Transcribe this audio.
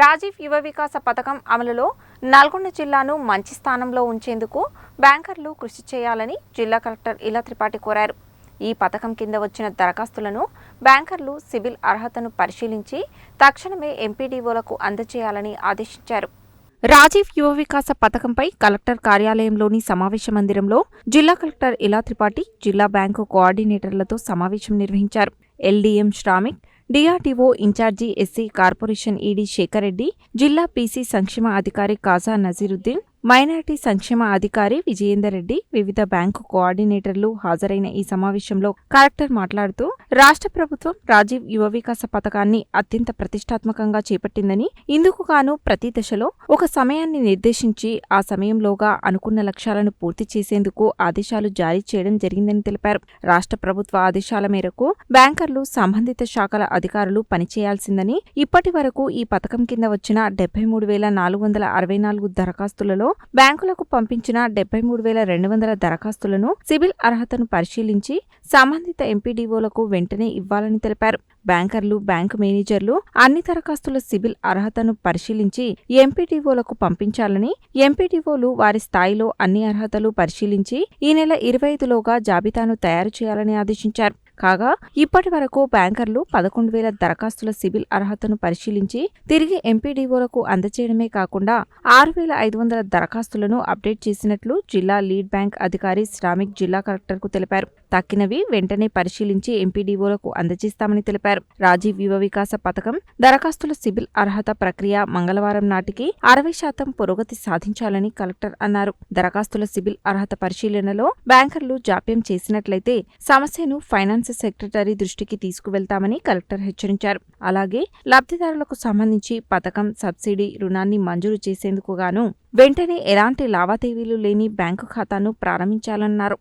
రాజీవ్ యువ వికాస పథకం అమలులో నల్గొండ జిల్లాను మంచి స్థానంలో ఉంచేందుకు బ్యాంకర్లు కృషి చేయాలని జిల్లా కలెక్టర్ ఇలా త్రిపాఠి కోరారు. ఈ పథకం కింద వచ్చిన దరఖాస్తులను బ్యాంకర్లు సివిల్ అర్హతను పరిశీలించి తక్షణమే ఎంపీడీఓలకు అందజేయాలని ఆదేశించారు. రాజీవ్ యువ వికాస పథకంపై కలెక్టర్ కార్యాలయంలోని సమావేశ మందిరంలో జిల్లా కలెక్టర్ ఇలా త్రిపాఠి జిల్లా బ్యాంకు కోఆర్డినేటర్లతో సమావేశం నిర్వహించారు. LDM Shramik DRDO in charge SC corporation ED Shekar Reddy జిల్లా పీసీ సంక్షేమ అధికారి కాజా నజీరుద్దీన్ మైనార్టీ సంక్షేమ అధికారి విజయేందర్ రెడ్డి వివిధ బ్యాంకు కోఆర్డినేటర్లు హాజరైన ఈ సమావేశంలో కలెక్టర్ మాట్లాడుతూ రాష్ట్ర ప్రభుత్వం రాజీవ్ యువ వికాస పథకాన్ని అత్యంత ప్రతిష్టాత్మకంగా చేపట్టిందని ఇందుకు గాను ప్రతి దశలో ఒక సమయాన్ని నిర్దేశించి ఆ సమయంలోగా అనుకున్న లక్ష్యాలను పూర్తి చేసేందుకు ఆదేశాలు జారీ చేయడం జరిగిందని తెలిపారు. రాష్ట్ర ప్రభుత్వ ఆదేశాల మేరకు బ్యాంకర్లు సంబంధిత శాఖల అధికారులు పనిచేయాల్సిందని ఇప్పటి వరకు ఈ పథకం కింద వచ్చిన డెబ్బై మూడు వేల నాలుగు వందల అరవై నాలుగు దరఖాస్తులలో బ్యాంకులకు పంపించిన డెబ్బై మూడు వేల రెండు వందల దరఖాస్తులను సివిల్ అర్హతను పరిశీలించి సంబంధిత ఎంపీడీఓలకు వెంటనే ఇవ్వాలని తెలిపారు. బ్యాంకర్లు బ్యాంకు మేనేజర్లు అన్ని దరఖాస్తుల సివిల్ అర్హతను పరిశీలించి ఎంపీడీఓలకు పంపించాలని ఎంపీడీఓలు వారి స్థాయిలో అన్ని అర్హతలు పరిశీలించి ఈ నెల ఇరవై ఐదులోగా జాబితాను తయారు చేయాలని ఆదేశించారు. కాగా ఇప్పటి వరకు బ్యాంకర్లు పదకొండు వేల దరఖాస్తుల సివిల్ అర్హతను పరిశీలించి తిరిగి ఎంపీడీఓలకు అందజేయడమే కాకుండా ఆరు వేల ఐదు వందల దరఖాస్తులను అప్డేట్ చేసినట్లు జిల్లా లీడ్ బ్యాంక్ అధికారి శ్రామిక్ జిల్లా కలెక్టర్కు తెలిపారు. తక్కినవి వెంటనే పరిశీలించి ఎంపీడీఓలకు అందజేస్తామని తెలిపారు. రాజీవ్ యువ వికాస పథకం దరఖాస్తుల సిబిల్ అర్హత ప్రక్రియ మంగళవారం నాటికి అరవై శాతం పురోగతి సాధించాలని కలెక్టర్ అన్నారు. దరఖాస్తుల సిబిల్ అర్హత పరిశీలనలో బ్యాంకర్లు జాప్యం చేసినట్లయితే సమస్యను ఫైనాన్స్ సెక్రటరీ దృష్టికి తీసుకువెళ్తామని కలెక్టర్ హెచ్చరించారు. అలాగే లబ్ధిదారులకు సంబంధించి పథకం సబ్సిడీ రుణాన్ని మంజూరు చేసేందుకు గాను వెంటనే ఎలాంటి లావాదేవీలు లేని బ్యాంకు ఖాతాను ప్రారంభించాలన్నారు.